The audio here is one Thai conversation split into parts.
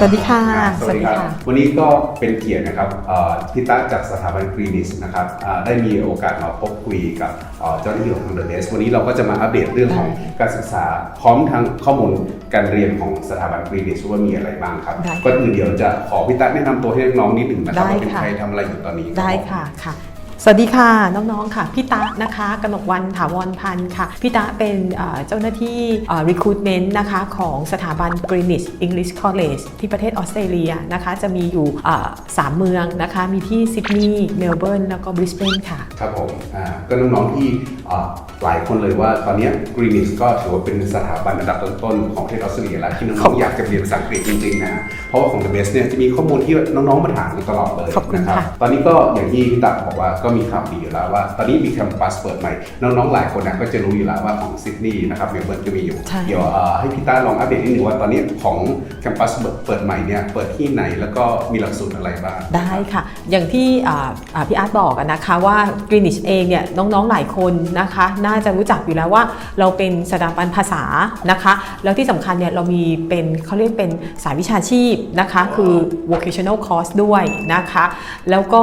พี่ตาครับสวัสดีค่ะอ่าสวัสดีครับสวัสดีค่ะ วันนี้ก็เป็นเกียรตินะครับเอ่อพี่ตาจากสถาบันกรีนิสนะครับอ่าได้มีโอกาสมาพบคุยกับเอ่อเจ้าหน้าที่ของทางเดอะเนสวันนี้เราก็จะมาอัปเดตเรื่องของการศึกษาพร้อมทั้งข้อมูลการเรียนของสถาบันกรีนิสว่ามีอะไรบ้างครับได้ก่อนอื่นเดี๋ยวจะขอพี่ตาแนะนำตัวให้น้องๆนิดหนึ่งนะครับได้ว่าเป็นค่ะใครทำอะไรอยู่ตอนนี้รับได้ค่ะค่ะ สวัสดีค่ะน้องๆค่ะพี่ตะนะคะกนกวันถาวรพันธ์ค่ะพี่ตะเป็นเอ่อเจ้าหน้าที่เอ่อ recruitment นะคะของสถาบัน Greenwich English College ที่ประเทศออสเตรเลียนะคะจะมีอยู่เอ่อสามเมืองนะคะมีที่ซิดนีย์เมลเบิร์นแล้วก็บริสเบนค่ะ ครับผมอ่าก็น้องๆที่อ่าหลายคนเลยว่าตอนเนี้กรีนิสก็ถือว่าเป็นสถาบันอันดับต้นๆของประเทศออสเตรเลียแล้วที่น้ขออบงๆอยากจะเรียนภาษาอังกฤษจริงๆนะ เพราะว่าของ The Best เนี่ยจะมีข้อมูลที่น้องๆมาถามกันตลอดเลยขอบคุณนะครับค่ะตอนนี้ก็อย่างที่พี่ตักบอกว่าก็มีข่าวดีอยู่แล้วว่า ตอนนี้มีแคมปัสเปิดใหม่ น้องๆหลายคนนะก็จะรู้อยู่แล้วว่าของซิดนีย์นะครับเมลเบิร์นก็มีอยู่ใช่เดี๋ยวเอ่อให้พี่ต้าลองอัปเดตนิดนึงว่าตอนนี้ของแคมปัสเปิดใหม่เนี่ยเปิดที่ไหนแล้วก็มีหลักสูตรอะไรบ้างได้ค่ะ อย่างที่อ่าอ่าพี่อาร์ตบอกอะนะคะว่า Greenwich เองเนี่ยน้องๆหลายคนนะคะน่าจะรู้จักอยู่แล้วว่าเราเป็นสถาบันภาษานะคะ แล้วที่สำคัญเนี่ยเรามีเป็นเขาเรียกเป็นสายวิชาชีพนะคะคือ vocational course ด้วยนะคะ แล้วก็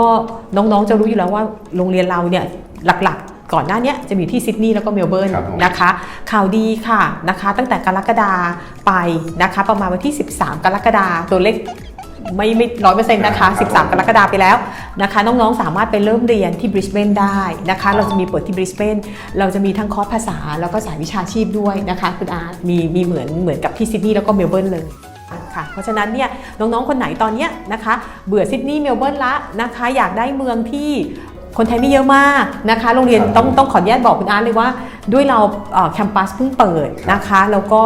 น้องๆจะรู้อยู่แล้วว่าโรงเรียนเราเนี่ยหลักๆ ก่อนหน้าเนี้ยจะมีที่ซิดนีย์แล้วก็เมลเบิร์นครับผมนะคะ ข่าวดีค่ะนะคะ ตั้งแต่กรกฎาไปนะคะ ประมาณวันที่ 13 กรกฎาตัวเลขไม่ไม่ร้อยเปอร์เซ็นต์นะคะ 13 กรกฎาไปแล้วนะคะ น้องๆ สามารถไปเริ่มเรียนที่บริสเบนได้นะคะ เราจะมีเปิดที่บริสเบนเราจะมีทั้งคอร์สภาษาแล้วก็สายวิชาชีพด้วยนะคะ คุณอาร์ตมีมีเหมือนเหมือนกับที่ซิดนีย์แล้วก็เมลเบิร์นเลยค่ะเพ ราะฉะนั้นเนี่ยน้องๆคนไหนตอนเนี้ยนะคะเบื่อซิดนีย์เมลเบิร์นละนะคะอยากได้เมืองที่คนไทยไม่เยอะมากนะคะ โรงเรียนครับต้องต้องขออนุญาตบอกคุณอาร์ตเลยว่า ด้วยเราแคมปัสเพิ่งเปิดนะคะ แล้วก็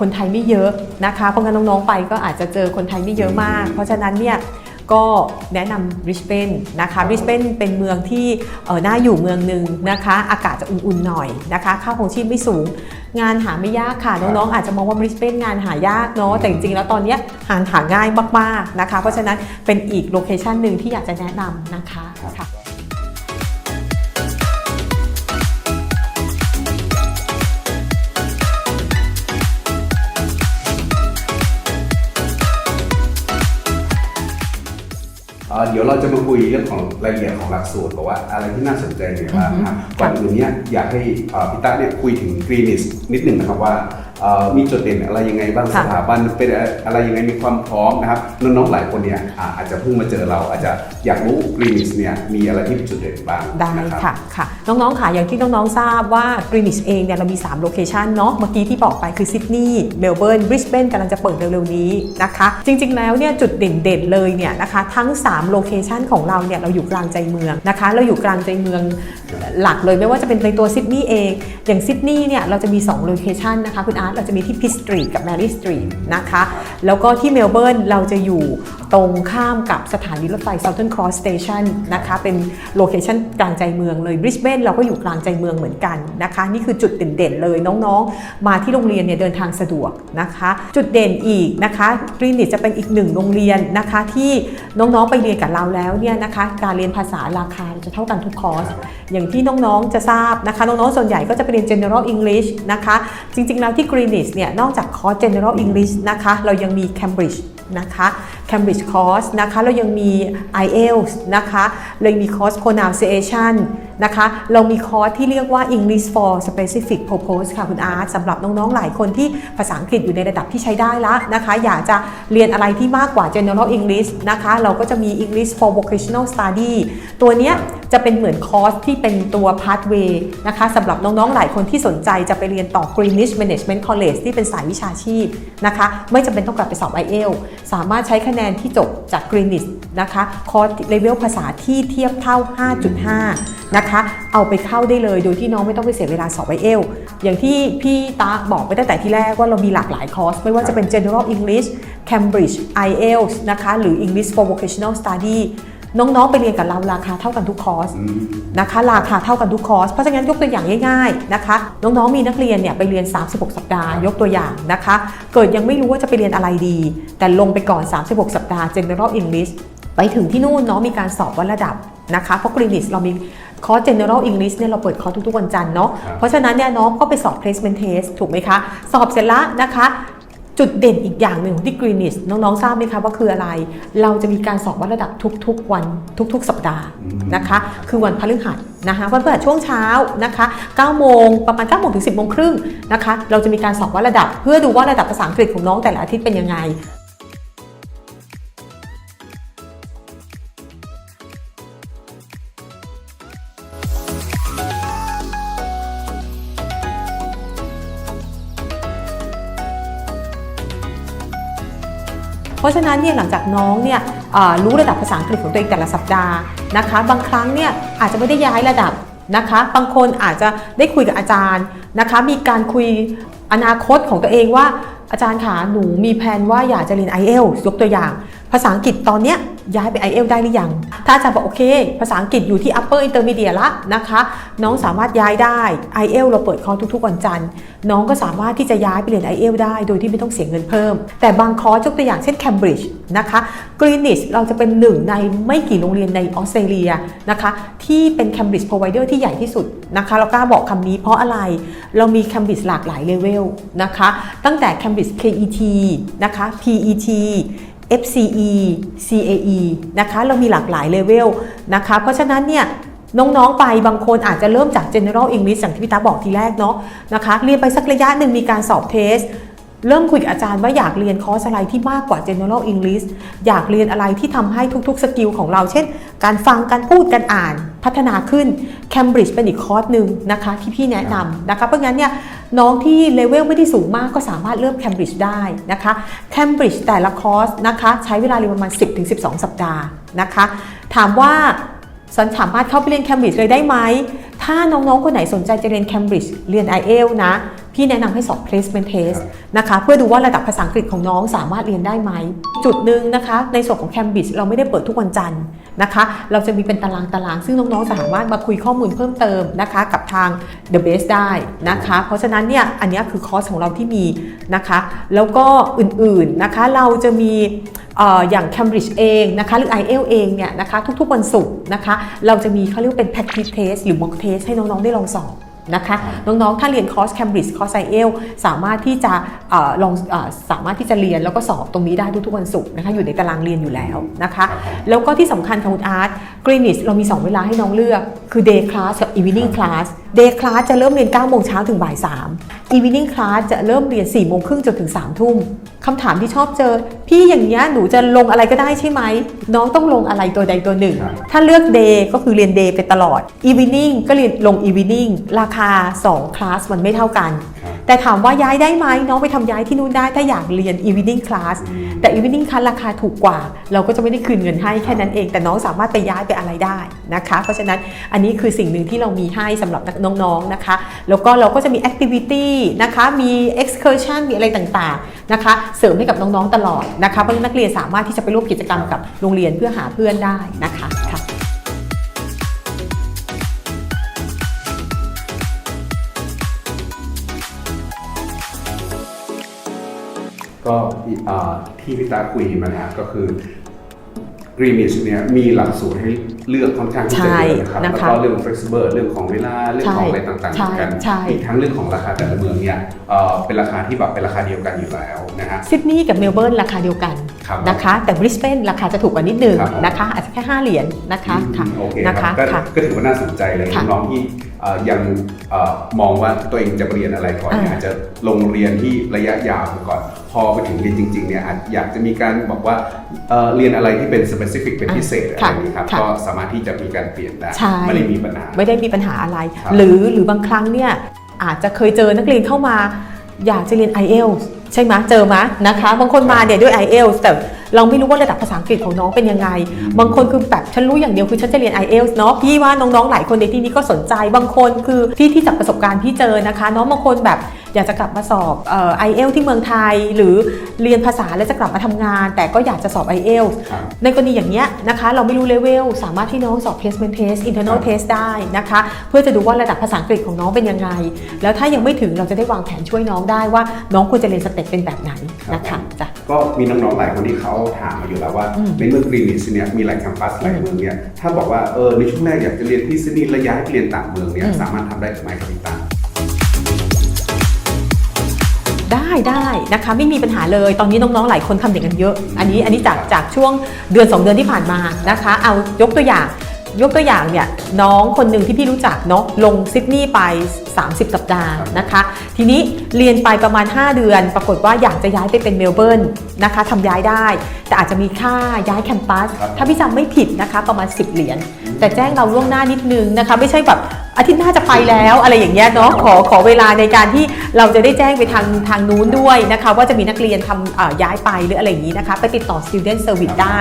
คนไทยไม่เยอะนะคะเพราะงั้นน้องๆไปก็อาจจะเจอคนไทยไม่เยอะมาก เพราะฉะนั้นเนี่ย ก็แนะนำบริสเบนนะคะบริสเบนเป็นเมืองที่เออน่าอยู่เมืองหนึ่งนะคะ อากาศจะอุ่นๆหน่อยนะคะค่าของชีพไม่สูง งานหาไม่ยากค่ะ น้องๆอาจจะมองว่าบริสเบนงานหายากเนาะแต่จริงๆแล้วตอนเนี้ยหาหาง่ายมากๆนะคะ เพราะฉะนั้นเป็นอีกโลเคชันหนึ่งที่อยากจะแนะนำนะคะครับค่ะ เอ่อเดี๋ยวเราจะมาคุยเรื่องของรายละเอียดของหลักสูตรบอกว่าอะไรที่น่าสนใจเนี่ยบ้างนะครับก่อนอื่นเนี่ยอยากให้เอ่อพี่ต้าเนี่ยคุยถึงกรีนิสนิดหนึ่งนะครับว่าเอ่อ มีจุดเด่นอะไรยังไงบ้างค่ะสถาบันเป็นอะไรยังไงมีความพร้อมนะครับน้องๆหลายคนเนี่ยอ่าอาจจะเพิ่งมาเจอเราอาจจะอยากรู้กรีนิสเนี่ยมีอะไรที่เป็นจุดเด่นบ้างได้นะครับค่ะค่ะน้องๆค่ะอย่างที่น้องๆทราบว่า Greenwich เองเนี่ยเรามี 3 โลเคชันเนาะเมื่อกี้ที่บอกไปคือซิดนีย์เมลเบิร์นบริสเบนกำลังจะเปิดเร็วๆนี้นะคะจริงๆแล้วเนี่ยจุดเด่นๆเลยเนี่ยนะคะทั้ง 3 โลเคชันของเราเนี่ยเราอยู่กลางใจเมืองนะคะเราอยู่กลางใจเมืองหลักเลยไม่ว่าจะเป็นในตัวซิดนีย์เองอย่างซิดนีย์เนี่ยเราจะมี2โลเคชันนะคะคุณอาร์เราจะมีที่พิสตรีทกับแมรี่สตรีทนะคะ แล้วก็ที่เมลเบิร์นเราจะอยู่ตรงข้ามกับสถานีรถไฟ Southern Cross Station นะคะ เป็นโลเคชันกลางใจเมืองเลยบริสเบนเราก็อยู่กลางใจเมืองเหมือนกันนะคะ นี่คือจุดเด่นๆเลยน้องๆ มาที่โรงเรียนเนี่ยเดินทางสะดวกนะคะ จุดเด่นอีกนะคะกรีนิชจะเป็นอีกหนึ่งโรงเรียนนะคะที่น้องๆไปเรียนกับเราแล้วเนี่ยนะคะการเรียนภาษาราคาจะเท่ากันทุกคอร์สอย่างที่น้องๆจะทราบนะคะน้องๆส่วนใหญ่ก็จะไปเรียน general English นะคะจริงๆแล้วที่ Greenwich เนี่ยนอกจากคอร์ส general English นะคะ เรายังมี Cambridge นะคะ Cambridge course นะคะเรายังมี IELTS นะคะเรายังมีคอร์ส pronunciation นะคะเรามีคอร์สที่เรียกว่า English for specific purpose ค่ะคุณอาร์ตสำหรับน้องๆ หลายคนที่ภาษาอังกฤษอยู่ในระดับที่ใช้ได้แล้วนะคะ อยากจะเรียนอะไรที่มากกว่า general English นะคะ เราก็จะมี English for vocational study ตัวเนี้ยจะเป็นเหมือนคอร์สที่เป็นตัว pathway นะคะสำหรับน้องๆ หลายคนที่สนใจจะไปเรียนต่อ Greenwich Management College ที่เป็นสายวิชาชีพนะคะ ไม่จำเป็นต้องกลับไปสอบ IELTS สามารถใช้คะแนนที่จบจาก Greenwich นะคะคอร์สเลเวลภาษาที่เทียบเท่า 5.5 นะคะ เอาไปเข้าได้เลยโดยที่น้องไม่ต้องไปเสียเวลาสอบไอเอลอย่างที่พี่ตาบอกไปตั้งแต่ที่แรกว่าเรามีหลากหลายคอร์ส ไม่ว่าจะเป็น General English Cambridge IELTS นะคะ หรือ English for Vocational Study น้องๆไปเรียนกับเราราคาเท่ากันทุกคอร์สอืมนะคะ ราคาเท่ากันทุกคอร์สเพราะฉะนั้นยกตัวอย่างง่ายๆนะคะ น้องๆมีนักเรียนเนี่ยไปเรียน 36 สัปดาห์ ยกตัวอย่างนะคะ เกิดยังไม่รู้ว่าจะไปเรียนอะไรดี แต่ลงไปก่อน 36 สัปดาห์ General English ไปถึงที่นู่นน้องมีการสอบวัดระดับนะคะเพราะกรีนิสเรามีคอร์ส General English เนี่ยเราเปิดคอร์สทุกๆวันจันทร์เนาะครับเพราะฉะนั้นเนี่ยน้องก็ไปสอบ placement test ถูกไหมคะ สอบเสร็จแล้วนะคะ จุดเด่นอีกอย่างหนึ่งของที่ Greenwich น้องๆ ทราบไหมคะว่าคืออะไร เราจะมีการสอบวัดระดับทุกๆ วันทุกๆ สัปดาห์อืมนะคะ คือวันพฤหัสนะคะวันพฤหัสช่วงเช้านะคะ9โมงประมาณ9โมงถึง 10โมงครึ่งนะคะ เราจะมีการสอบวัดระดับ เพื่อดูว่าระดับภาษาอังกฤษของน้องแต่ละอาทิตย์เป็นยังไง ราะฉะนั้นเนี่ยหลังจากน้องเนี่ยรู้ระดับภาษาอังกฤษของตัวเองแต่ละสัปดาห์นะคะ บางครั้งเนี่ยอาจจะไม่ได้ย้ายระดับนะคะ บางคนอาจจะได้คุยกับอาจารย์นะคะ มีการคุยอนาคตของตัวเองว่าอาจารย์ขาหนูมีแผนว่าอยากจะเรียน i อ l ยกตัวอย่าง ภาษาอังกฤษตอนเนี้ย ย้ายไป i อ l ได้หรือยัง ถ้าอาจารย์บอกโอเค ภาษาอังกฤษอยู่ที่ upper intermediate ละนะคะ น้องสามารถย้ายได้ i อ l เราเปิดคอร์สทุกๆ วันจันทร์ น้องก็สามารถที่จะย้ายไปเรียน i อ l ได้ โดยที่ไม่ต้องเสียเงินเพิ่ม แต่บางคอร์สยกตัวอย่างเช่น Cambridge นะคะ Greenwich เราจะเป็นหนึ่งในไม่กี่โรงเรียนในออสเตรเลียนะคะที่เป็น Cambridge provider ที่ใหญ่ที่สุดนะคะเรากล้าบอกคำนี้เพราะอะไรเรามี Cambridge หลากหลายเลเวลนะคะตั้งแต่ Cambridge KET นะคะ PET FCE CAE นะคะ เรามีหลากหลายเลเวลนะคะ เพราะฉะนั้นเนี่ยน้องๆ ไปบางคนอาจจะเริ่มจาก general English อย่างที่พี่ตาบอกทีแรกเนาะนะคะ เรียนไปสักระยะหนึ่งมีการสอบเทส เริ่มคุยกับอาจารย์ว่าอยากเรียนคอร์สอะไรที่มากกว่า general English อยากเรียนอะไรที่ทำให้ทุกๆ สกิลของเรา เช่น การฟัง การพูด การอ่าน พัฒนาขึ้น Cambridge เป็นอีกคอร์สหนึ่งนะคะที่พี่แนะนำนะคะ เพราะงั้นเนี่ยน้องที่เลเวลไม่ได้สูงมากก็สามารถเริ่ม Cambridge ได้นะคะ Cambridge แต่ละคอร์สนะคะใช้เวลาเรียนประมาณ 10-12 สัปดาห์นะคะ ถามว่าสันสามารถเข้าไปเรียน Cambridge เลยได้ไหมถ้าน้องๆ คนไหนสนใจจะเรียน Cambridge เรียน i อ l นะ พี่แนะนำให้สอบ placement test นะคะ เพื่อดูว่าระดับภาษาอังกฤษของน้องสามารถเรียนได้ไหม จุดหนึ่งนะคะ ในส่วนของ Cambridge เราไม่ได้เปิดทุกวันจันทร์นะคะ เราจะมีเป็นตารางตารางซึ่งน้องๆสามารถมาคุยข้อมูลเพิ่มเติมนะคะ กับทาง The Base ได้นะคะ เพราะฉะนั้นเนี่ยอันเนี้ยคือคอร์สของเราที่มีนะคะ แล้วก็อื่นๆนะคะเราจะมีเอ่ออย่าง Cambridge เองนะคะหรือ i อ l เองเนี่ยนะคะทุกๆวันศุกร์นะคะ เราจะมีเขาเรียกว่าเป็น practice test หรือ mock test ให้น้องๆได้ลองสอบ นะคะน้องๆ ถ้าเรียนคอร์ส Cambridge คอร์ส i อ l สามารถที่จะเออลองเออสามารถที่จะเรียนแล้วก็สอบตรงนี้ได้ทุกๆวันศุกร์นะคะอยู่ในตารางเรียนอยู่แล้วนะคะครับผมแล้วก็ที่สำคัญค่ะคุณอาร์ต Greenwich เรามี 2 เวลาให้น้องเลือกคือ day class กับ evening class day class จะเริ่มเรียน9โมงเช้าถึงบ่าย3 evening class จะเริ่มเรียน4โมงครึ่งจนถึง3ทุ่มคำถามที่ชอบเจอ พี่อย่างเงี้ยหนูจะลงอะไรก็ได้ใช่ไหม น้องต้องลงอะไรตัวใดตัวหนึ่งครับถ้าเลือก day ก็คือเรียน day ไปตลอด evening ก็เรียนลง evening ราคา 2 คลาสมันไม่เท่ากันครับแต่ถามว่าย้ายได้ไหมน้องไปทำย้ายที่นู่นได้ถ้าอยากเรียน evening class อืมแต่ evening class ราคาถูกกว่า เราก็จะไม่ได้คืนเงินให้แค่นั้นเอง แต่น้องสามารถไปย้ายไปอะไรได้นะคะ เพราะฉะนั้นอันนี้คือสิ่งหนึ่งที่เรามีให้สำหรับน้น้องๆนะคะ แล้วก็เราก็จะมี activity นะคะ มี excursion มีอะไรต่างๆนะคะ เสริมให้กับน้องๆตลอดนะคะเพราะนักเรียนสามารถที่จะไปร่วมกิจกรรมกับโรงเรียนเพื่อหาเพื่อนได้นะคะค่ะก็ที่พี่ตาคุยมาเนี่ยก็คือ Greenwich เนี่ยมีหลักสูตรให้เลือกค่อนข้างที่จะเยอะนะครับใช่แล้วนะคะก็เรื่อง flexible เรื่องของเวลาเรื่องของอะไรต่างๆเหใช่มือนกันใช่อีกทั้งเรื่องของราคาแต่ละเมืองเนี่ยเอ่อเป็นราคาที่แบบเป็นราคาเดียวกันอยู่แล้วนะฮะซิดนีย์กับเมลเบิร์นราคาเดียวกันครับนะคะแต่บริสเบนราคาจะถูกกว่านิดนึงครับผมนะคะอาจจะแค่ 5 เหรียญนะคะค่ะโอเคนะครัคะบก็ค่ะก็ถือว่าน่าสนใจเลยค่ะน้องๆที่เอ่อ ยังเอ่อมองว่าตัวเองจะเรียนอะไรก่อนเนี่ยอ่าอาจจะลงเรียนที่ระยะยาวไปก่อน พอไปถึงเรียนจริงๆเนี่ยอาจอยากจะมีการบอกว่าเอ่อเรียนอะไรที่เป็น specific เป็นพิเศษอะไรค่ะอย่างนี้ครับค่ะก็สามารถที่จะมีการเปลี่ยนได้ใช่ไม่ได้มีปัญหาไม่ได้มีปัญหาอะไรครับหรือหรือบางครั้งเนี่ยอาจจะเคยเจอนักเรียนเข้ามา อยากจะเรียน IELTS ใช่ไหมเจอไหมนะคะ บางคนมาเนี่ยด้วย IELTS แต่เราไม่รู้ว่าระดับภาษาอังกฤษของน้องเป็นยังไง บางคนคือแบบฉันรู้อย่างเดียวคือฉันจะเรียน IELTS เนาะพี่ว่าน้องๆหลายคนในที่นี้ก็สนใจ บางคนคือที่ที่จากประสบการณ์ที่เจอนะคะน้องบางคนแบบ อยากจะกลับมาสอบเอ่อ IELTS ที่เมืองไทย หรือเรียนภาษาแล้วจะกลับมาทำงาน แต่ก็อยากจะสอบ IELTS ครับในกรณีอย่างเนี้ยนะคะ เราไม่รู้เลเวลสามารถที่น้องสอบ placement test internal ครับ test ได้นะคะ เพื่อจะดูว่าระดับภาษาอังกฤษของน้องเป็นยังไง แล้วถ้ายังไม่ถึงเราจะได้วางแผนช่วยน้องได้ว่า น้องควรจะเรียนสเต็ปเป็นแบบไหนนะคะจ้ะก็มีน้องๆหลายคนที่เขาถามมาอยู่แล้วว่าอืมในเมืองกรีนิชเนี่ยมีหลายแคมปัสหลายเมืองเนี่ยถ้าบอกว่าเออในช่วงแรกอยากจะเรียนที่ซิดนีย์และย้ายไปเรียนต่างเมืองเนี่ยอืมสามารถทำได้หรือไม่ครับพี่ตา ได้ได้นะคะไม่มีปัญหาเลยตอนนี้น้องๆหลายคนทำอย่างนั้นเยอะ อันนี้อันนี้จากจากช่วงเดือน 2 เดือนที่ผ่านมานะคะ เอายกตัวอย่าง ยกตัวอย่างเนี่ยน้องคนหนึ่งที่พี่รู้จักเนาะลงซิดนีย์ไป 30 สัปดาห์นะคะ ทีนี้เรียนไปประมาณ 5 เดือน ปรากฏว่าอยากจะย้ายไปเป็นเมลเบิร์นนะคะทำย้ายได้ แต่อาจจะมีค่าย้ายแคมปัสครับถ้าพี่จำไม่ผิดนะคะประมาณ 10 เหรียญแต่แจ้งเราล่วงหน้านิดนึงนะคะ ไม่ใช่แบบอาทิตย์หน้าจะไปแล้วอะไรอย่างเงี้ยเนาะขอขอเวลาในการที่เราจะได้แจ้งไปทางทางนู้นด้วยนะคะ ว่าจะมีนักเรียนทำเอ่อย้ายไปหรืออะไรอย่างนี้นะคะ ไปติดต่อ student service ได้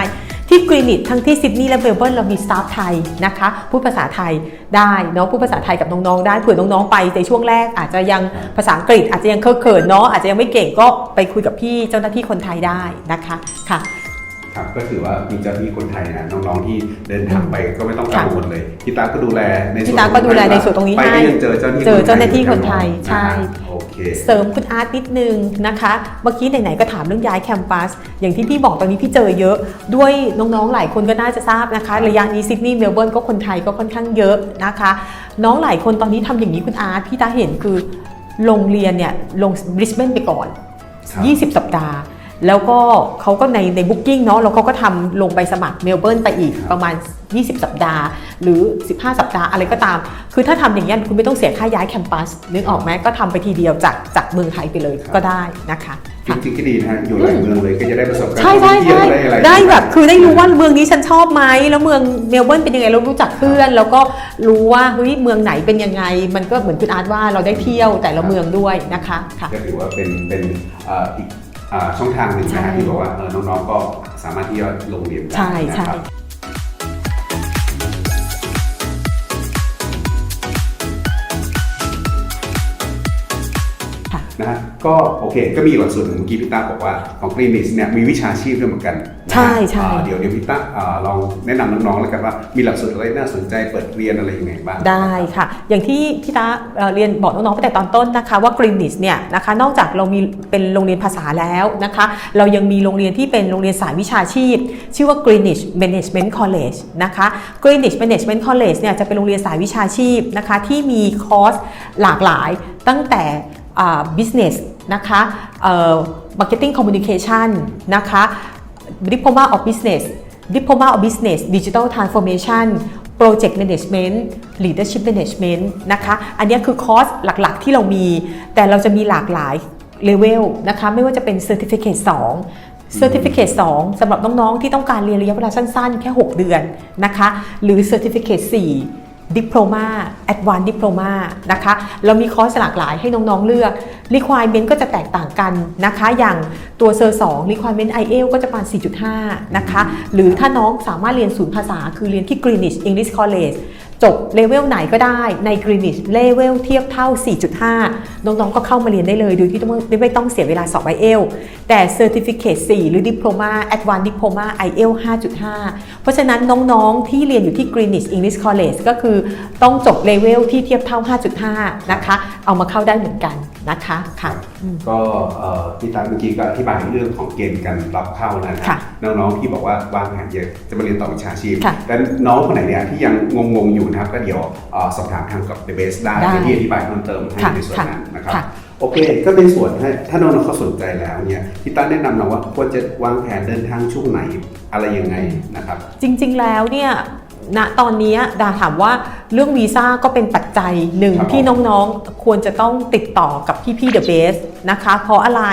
ที่กรีนิชทั้งที่ซิดนีย์และเมลเบิร์นเรามีสตาฟไทยนะคะพูดภาษาไทยได้เนาะพูดภาษาไทยกับน้องๆได้เผื่อน้องๆไปในช่วงแรกอาจจะยังภาษาอังกฤษอาจจะยังเคอะเขินเนาะอาจจะยังไม่เก่งก็ไปคุยกับพี่เจ้าหน้าที่คนไทยได้นะคะค่ะ ครับก็ถือว่ามีเจ้าหน้าที่คนไทยนะน้องๆที่เดินทางไปก็ไม่ต้องกังวลเลยพี่ตาก็ดูแลในส่วนพี่ตาก็ดูแลในส่วนตรงนี้ไปให้ก็ยังเจอเจ้าหน้าที่เจอเจ้าหน้าที่คนไทยใช่นะฮะโอเคเสริมคุณอาร์ตนิดนึงนะคะเมื่อกี้ไหนๆก็ถามเรื่องย้ายแคมปัส อย่างที่พี่บอกตอนนี้พี่เจอเยอะ ด้วยน้องๆหลายคนก็น่าจะทราบนะคะ ระยะนี้ซิดนีย์เมลเบิร์นก็คนไทยก็ค่อนข้างเยอะนะคะ น้องหลายคนตอนนี้ทำอย่างนี้คุณอาร์ตพี่ตาเห็นคือโรงเรียนเนี่ยลงบริสเบนไปก่อนครับ20 สัปดาห์ แล้วก็เขาก็ในในบุ๊กิ้งเนาะแล้วเขาก็ทำลงใบสมัครเมลเบิร์นไปอีกประมาณ 20 สัปดาห์ หรือ 15 สัปดาห์อะไรก็ตาม คือถ้าทำอย่างนี้ยคุณไม่ต้องเสียค่าย้ายแคมปัสนึกออกไหมก็ทำไปทีเดียวจากจากเมืองไทยไปเลยก็ได้นะคะจริงๆก็ดีนะฮะอยู่หลายเมืองเลยก็จะได้ประสบการณ์ใช่ใช่เที่ยวใช่ได้อะไรได้แบบคือได้รู้ว่าเมืองนี้ฉันชอบไหมแล้วเมืองเมลเบิร์นเป็นยังไงเรารู้จักเพื่อน แล้วก็รู้ว่าเฮ้ยเมืองไหนเป็นยังไง มันก็เหมือนคุณอาร์ตว่าเราได้เที่ยวแต่ละเมืองด้วยนะคะค่ะก็ถือว่าเป็นเป็นเอ่ออีกเอ่อ ช่องทางหนึ่งนะใช่ฮะที่บอกว่าเออน้องๆก็สามารถที่จะลงเรียนได้ใช่นะใช่ครับ ก็โอเค ก็มีหลักสูตรหนึ่งเมื่อกี้พี่ต้าบอกว่าของคลินิกเนี่ยมีวิชาชีพด้วยเหมือนกันนะฮะใช่ใช่อ่าเดี๋ยวเดี๋ยวพี่ต้าอ่าลองแนะนำน้องๆแล้วกันว่ามีหลักสูตรอะไรน่าสนใจเปิดเรียนอะไรยังไงบ้างได้ค่ะ อย่างที่พี่ตาเอ่อเรียนบอกน้องๆไปแต่ตอนต้นนะคะว่ากรีนิชเนี่ยนะคะนอกจากเรามีเป็นโรงเรียนภาษาแล้วนะคะ เรายังมีโรงเรียนที่เป็นโรงเรียนสายวิชาชีพ ชื่อว่า Greenwich Management College นะคะ Greenwich Management College เนี่ยจะเป็นโรงเรียนสายวิชาชีพนะคะที่มีคอร์สหลากหลายตั้งแต่อ่า business นะคะเอ่อ marketing communication นะคะ Diploma of Business Diploma of Business Digital Transformation Project Management Leadership Management นะคะ อันเนี้ยคือคอร์สหลักๆที่เรามี แต่เราจะมีหลากหลายเลเวลนะคะ ไม่ว่าจะเป็น Certificate 2 Certificate 2สำหรับน้อง ๆ ที่ต้องการเรียนระยะเวลาสั้น ๆ แค่ 6 เดือนนะคะ หรือ Certificate 4 Diploma Advanced Diploma นะคะเรามีคอร์สหลากหลายให้น้องๆเลือก Requirement ก็จะแตกต่างกันนะคะ อย่างตัวเซอร์สอง requirement i อเอลก็จะประมาณ 4.5 นะคะ หรือถ้าน้องสามารถเรียนศูนย์ภาษาคือเรียนที่ Greenwich English College จบเลเวลไหนก็ได้ใน Greenwich เลเวลเทียบเท่า 4.5 น้องๆ ก็เข้ามาเรียนได้เลยโดยที่ต้องไม่ต้องเสียเวลาสอบ IELTS แต่ Certificate 4หรือ Diploma Advanced Diploma IELTS 5.5 เพราะฉะนั้นน้องๆ ที่เรียนอยู่ที่ Greenwich English College ก็คือต้องจบเลเวลที่เทียบเท่า 5.5 นะคะ เอามาเข้าได้เหมือนกันนะคะค่ะอืมก็เอ่อพี่ตาเมื่อกี้ก็อธิบายเรื่องของเกณฑ์การรับเข้านะครัค่ะน้องๆที่บอกว่าวางแผนเยอะจะมาเรียนต่อวิชาชีพค่ะแต่น้องคนไหนเนี่ยที่ยังงงๆอยู่นะครับ ก็เดี๋ยวเอ่อสอบถามทางกับเดเบสได้ได้เดี๋ยวพี่อธิบายเพิ่มเติมให้ค่ะในส่วนนั้นนะครับ ค่ะ โอเค ก็เป็นส่วนให้ถ้าน้องๆเขาสนใจแล้วเนี่ยพี่ต้าแนะนำเราว่าควรจะวางแผนเดินทางช่วงไหนอะไรยังไงนะครับ จริงๆ แล้วเนี่ยณตอนนี้ดาถามว่าเรื่องวีซ่าก็เป็นปัจจัยหนึ่งครับที่น้องๆ ควรจะต้องติดต่อกับพี่ๆ The Base นะคะ เพราะอะไร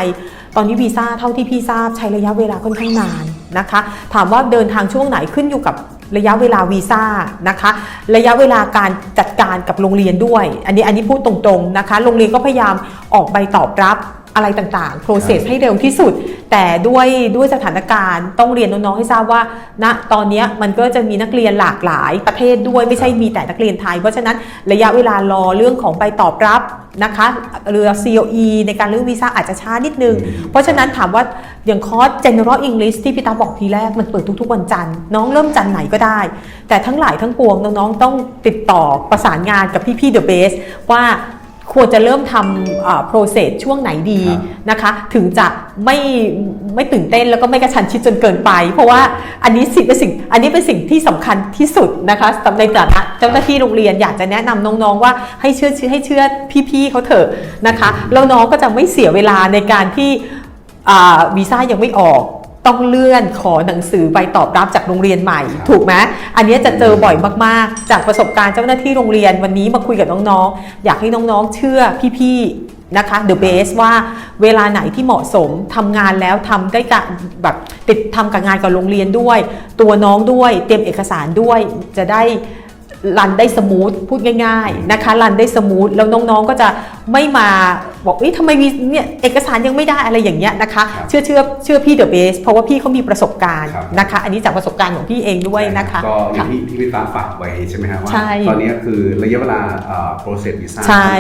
ตอนนี้วีซ่าเท่าที่พี่ทราบใช้ระยะเวลาค่อนข้างนานนะคะ ถามว่าเดินทางช่วงไหนขึ้นอยู่กับ ระยะเวลาวีซ่านะคะ ระยะเวลาการจัดการกับโรงเรียนด้วย อันนี้อันนี้พูดตรงๆนะคะ โรงเรียนก็พยายามออกใบตอบรับ อะไรต่างๆ process ให้เร็วที่สุด แต่ด้วยด้วยสถานการณ์ต้องเรียนน้องๆให้ทราบว่าณตอนเนี้ยมันก็จะมีนักเรียนหลากหลายประเทศด้วยไม่ใช่มีแต่นักเรียนไทย เพราะฉะนั้นระยะเวลารอเรื่องของใบตอบรับนะคะเรือ COE ในการเรื่องวีซ่าอาจจะช้านิดนึง เพราะฉะนั้นถามว่าอย่างคอร์ส General English ที่พี่ตาบอกทีแรกมันเปิดทุกๆวันจันทร์น้องเริ่มจันทร์ไหนก็ได้ แต่ทั้งหลายทั้งปวงน้องๆต้องติดต่อประสานงานกับพี่ๆ The Base ว่า ควรจะเริ่มทำ process ช่วงไหนดีนะคะ ถึงจะไม่ไม่ตื่นเต้นแล้วก็ไม่กระชันชิดจนเกินไป เพราะว่าอันนี้สิ่งเป็นสิ่งอันนี้เป็นสิ่งที่สำคัญที่สุดนะคะสำหรับในฐานะเจ้าหน้าที่โรงเรียนอยากจะแนะนำน้องๆว่าให้เชื่อให้เชื่อพี่ๆเขาเถอะนะคะแล้วน้องก็จะไม่เสียเวลาในการที่อ่าวีซ่ายังไม่ออก ต้องเลื่อนขอหนังสือใบตอบรับจากโรงเรียนใหม่ครับถูกไหมอันเนี้ยจะเจอบ่อยมากๆ จากประสบการณ์เจ้าหน้าที่โรงเรียนวันนี้มาคุยกับน้องๆ อยากให้น้องๆ เชื่อพี่ๆนะคะ The Base ว่าเวลาไหนที่เหมาะสมทำงานแล้วทำได้กับแบบติดทำกับงานกับโรงเรียนด้วย ตัวน้องด้วยเตรียมเอกสารด้วยจะได้รันได้สมูทพูดง่ายๆนะคะรันได้สมูทแล้วน้องๆก็จะ ไม่มาบอกเอ้ยทำไมมีเนี่ยเอกสารยังไม่ได้อะไรอย่างเงี้ยนะคะครับเชื่อเชื่อเชื่อพี่เดอะเบสเพราะว่าพี่เขามีประสบการณ์ครับนะคะ อันนี้จากประสบการณ์ของพี่เองด้วยนะคะก็อย่าค่ะงที่ที่พี่ตาฝากไว้ใช่ไหมครับว่าใช่ตอนนี้คือระยะเวลาเอ่อ process visa ใช่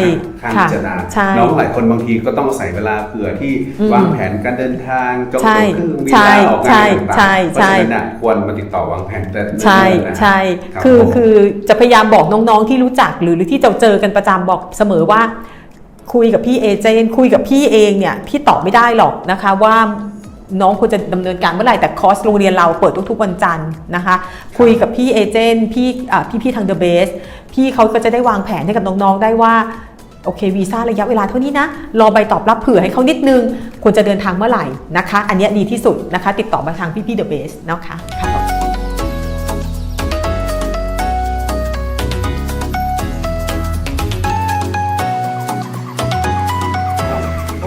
ค่อนค่ะข้างจะนานใช่น้องหลายคนบางทีก็ต้องอาศัยเวลาเผื่อที่อืมวางแผนการเดินทางจองใช่ตั๋วเครื่องบินใช่ลาออกงานต่างๆใช่เพราะใช่ฉะนั้นน่ะควรมาติดต่อวางแผนแต่ใช่เนิ่นๆนะใช่รับคือผมคือจะพยายามบอกน้องๆที่รู้จักหรือหรือที่เราเจอกันประจำบอกเสมอว่า คุยกับพี่เอเจนต์คุยกับพี่เองเนี่ยพี่ตอบไม่ได้หรอกนะคะว่าน้องควรจะดำเนินการเมื่อไหร่แต่คอร์สโรงเรียนเราเปิดทุกๆวันจันทร์นะคะ คุยกับพี่เอเจนต์พี่อ่าพี่ๆทางเดอะเบสพี่เขาก็จะได้วางแผนให้กับน้องๆได้ว่าโอเควีซ่าระยะเวลาเท่านี้นะ รอใบตอบรับเผื่อให้เขานิดนึง ควรจะเดินทางเมื่อไหร่นะคะ อันนี้ดีที่สุดนะคะ ติดต่อมาทางพี่ๆเดอะเบสนะคะ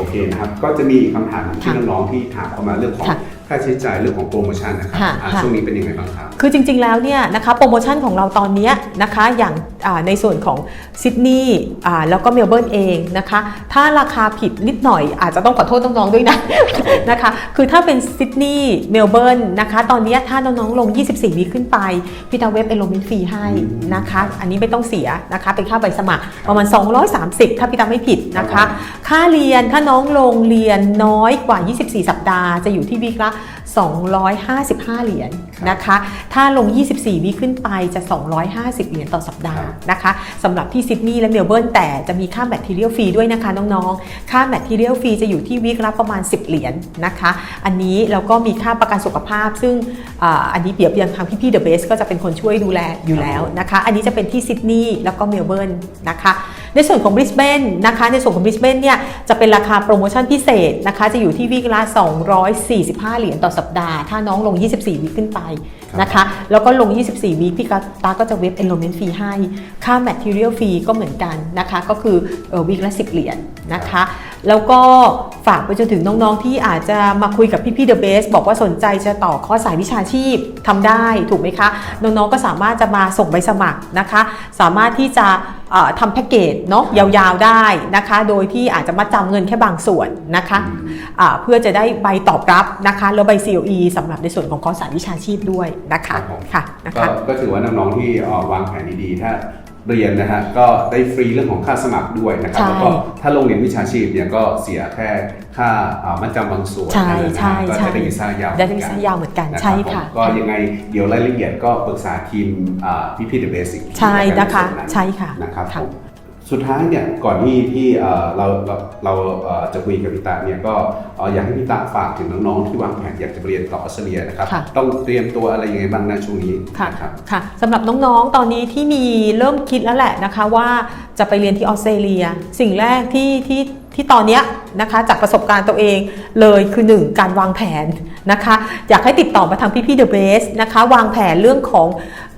เคนะครับก็จะมีคำถามที่ค่ะน้องๆที่ถามเข้ามาเรื่องของค่ะค่าใช้จ่ายเรื่องของโปรโมชั่นนะครับค่ะอะค่ะช่วงนี้เป็นยังไงบ้างครับ คือจริงๆแล้วเนี่ยนะคะโปรโมชั่นของเราตอนเนี้ยนะคะอย่างอ่าในส่วนของซิดนีย์อ่าแล้วก็เมลเบิร์นเองนะคะถ้าราคาผิดนิดหน่อยอาจจะต้องขอโทษน้องๆด้วยนะนะคะคือถ้าเป็นซิดนีย์เมลเบิร์นนะคะตอนเนี้ยถ้าน้องๆลง 24 วีคขึ้นไปพี่ทาเว็บเอโลเมนฟรีให้นะคะอันนี้ไม่ต้องเสียนะคะเป็นค่าใบสมัครประมาณ 230 ถ้าพี่ตาไม่ผิดนะครัคะบ ค่าเรียนถ้าน้องลงเรียนน้อยกว่า 24 สัปดาห์ จะอยู่ที่วีคละ 255 เหรียญนะคะ ถ้าลง 24วีคขึ้นไปจะ 250 เหรียญต่อสัปดาห์นะคะสำหรับที่ซิดนีย์และเมลเบิร์นแต่จะมีค่าแมทเทียลฟรีด้วยนะคะน้องๆ ค่าแมทเทียลฟรีจะอยู่ที่วีคละประมาณ 10 เหรียญนะคะ อันนี้แล้วก็มีค่าประกันสุขภาพ ซึ่งอาอันนี้เปรียบเทียบทางพี่ๆเดอะเบสก็จะเป็นคนช่วยดูแลอยู่แล้วนะคะ อันนี้จะเป็นที่ซิดนีย์แล้วก็เมลเบิร์นนะคะ ในส่วนของบริสเบนนะคะ ในส่วนของบริสเบนเนี่ยจะเป็นราคาโปรโมชั่นพิเศษนะคะ จะอยู่ที่วีคละ 245 เหรียญต่อสัปดาห์ ถ้าน้องลง 24 วีคขึ้นไปนะคะ แล้วก็ลง 24 วีคพี่กาตาก็จะเว็บ enrollment ฟรีให้ ค่า material ฟรีก็เหมือนกันนะคะ ก็คือเอ่อวีคละ 10 เหรียญนะคะ แล้วก็ฝากไปจนถึงน้องๆที่อาจจะมาคุยกับพี่ๆเดอะเบสบอกว่าสนใจจะต่อข้อสายวิชาชีพทำได้ถูกไหมคะ น้องๆ ก็สามารถจะมาส่งใบสมัครนะคะ สามารถที่จะ ทำแพ็กเกจเนาะยาวๆได้นะคะ โดยที่อาจจะมาจำเงินแค่บางส่วนนะคะอ่าเพื่อจะได้ใบตอบรับนะคะแล้วใบ COE สำหรับในส่วนของข้อสายวิชาชีพด้วยนะคะครับผมค่ะนะก็คะก็ถือว่าน้องๆที่เอ่อวางแผนดีๆถ้า เรียนนะฮะก็ได้ฟรีเรื่องของค่าสมัครด้วยนะครับ ใช่ แล้วก็ถ้าลงเรียนวิชาชีพเนี่ยก็เสียแค่ค่าอ่ามัดจำบางส่วนใช่เท่านั้นนะฮะก็ใช่จะได้วีซ่ายาวได้วีซ่ายาวเหมือนกันนะครับใช่ค่ะ ผมก็ยังไงเดี๋ยวรายละเอียดก็ปรึกษาทีมอ่าพี่ๆเดอะเบสิกใช่นะคะ ใช่ค่ะนะครับค่ะผม สุดท้ายเนี่ยก่อนที่ที่เอ่อเราเราเราเอ่อจะคุยกับพี่ตาเนี่ยก็เอ่ออยากให้พี่ตาฝากถึงน้องๆที่วางแผนอยากจะไปเรียนต่อออสเตรเลียนะครับค่ะต้องเตรียมตัวอะไรยังไงบ้างนะช่วงนี้ค่ะนะครับค่ะสำหรับน้องๆตอนนี้ที่มีเริ่มคิดแล้วแหละนะคะว่าจะไปเรียนที่ออสเตรเลีย สิ่งแรกที่ที่ที่ตอนเนี้ยนะคะจากประสบการณ์ตัวเองเลยคือ 1 การวางแผนนะคะอยากให้ติดต่อมาทางพี่ๆเดอะเบสนะคะวางแผนเรื่องของ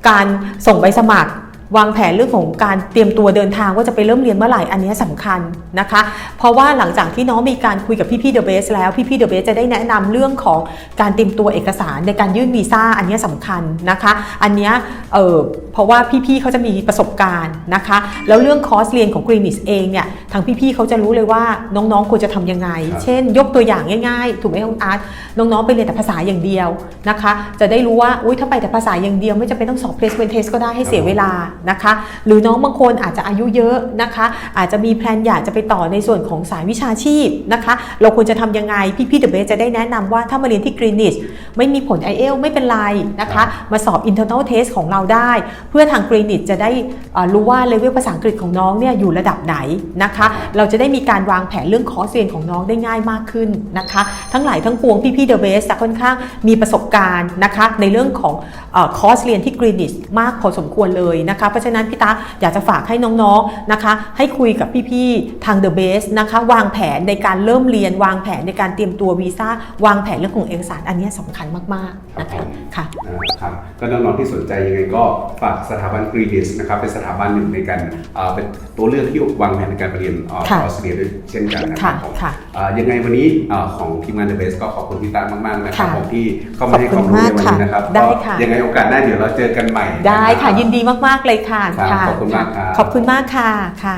การส่งใบสมัคร วางแผนเรื่องของการเตรียมตัวเดินทางว่าจะไปเริ่มเรียนเมื่อไหร่อันเนี้ยสำคัญนะคะ เพราะว่าหลังจากที่น้องมีการคุยกับพี่ๆเดอะเบสแล้วพี่ๆเดอะเบสจะได้แนะนำเรื่องของการเตรียมตัวเอกสารในการยื่นวีซ่าอันเนี้ยสำคัญนะคะ อันเนี้ยเออเพราะว่าพี่ๆเขาจะมีประสบการณ์นะคะ แล้วเรื่องคอร์สเรียนของกรีนิสเองเนี่ยทางพี่ๆเขาจะรู้เลยว่าน้องๆควรจะทำยังไงครับเช่น ยกตัวอย่างง่ายๆ ถูกไหมคุณอาร์ตน้องๆไปเรียนแต่ภาษาอย่างเดียวนะคะ จะได้รู้ว่าอุ้ยถ้าไปแต่ภาษาอย่างเดียวไม่จำเป็นต้องสอบ placement test ก็ได้ให้เสียเวลานะคะ หรือน้องบางคนอาจจะอายุเยอะนะคะ อาจจะมีแพลนอยากจะไปต่อในส่วนของสายวิชาชีพนะคะ เราควรจะทำยังไงพี่พี่เดอะเบสจะได้แนะนำว่าถ้ามาเรียนที่กรีนิชไม่มีผล i อเอลไม่เป็นไรนะคะ มาสอบ internal test ของเราได้ เพื่อทางกรีนิชจะได้เอ่อรู้ว่าเลเวลภาษาอังกฤษของน้องเนี่ยอยู่ระดับไหนนะคะ เราจะได้มีการวางแผนเรื่องคอร์สเรียนของน้องได้ง่ายมากขึ้นนะคะ ทั้งหลายทั้งปวงพี่ๆเดอะเบสจะค่อนข้างมีประสบการณ์นะคะในเรื่องของเออคอร์สเรียนที่กรีนิชมากพอสมควรเลยนะคะ เพราะฉะนั้นพี่ตาอยากจะฝากให้น้องๆนะคะ ให้คุยกับพี่ๆทางเดอะเบสนะคะ วางแผนในการเริ่มเรียนวางแผนในการเตรียมตัววีซ่าวางแผนเรื่องของเอกสารอันเนี้ยสำคัญมากๆนะครัคะบผมค่ะ นะครับก็น้องๆที่สนใจยังไงก็ฝากสถาบันกรีดิสนะครับเป็นสถาบันหนึ่งในการเอ่อเป็นตัวเลือกที่วางแผนในการไปเรียนเอ่อค่ะออสเตรเลียด้วยเช่นกันนะครัค่ะบผมค่ะ เอ่อยังไงวันนี้เอ่อของทีมงานเดอะเบสก็ขอบคุณพี่ตามากๆนะครับค่ะผมที่เข้ามาให้ความรู้ในวันนี้นะครับขอบคุณมากค่ะได้ก็ค่ะยังไงโอกาสหน้าเดี๋ยวเราเจอกันใหม่ได้ค่ะนรับ ยินดีมากๆเลยค่ะครับค่ะขอบคุณมากครับ ขอบคุณมากค่ะค่ะ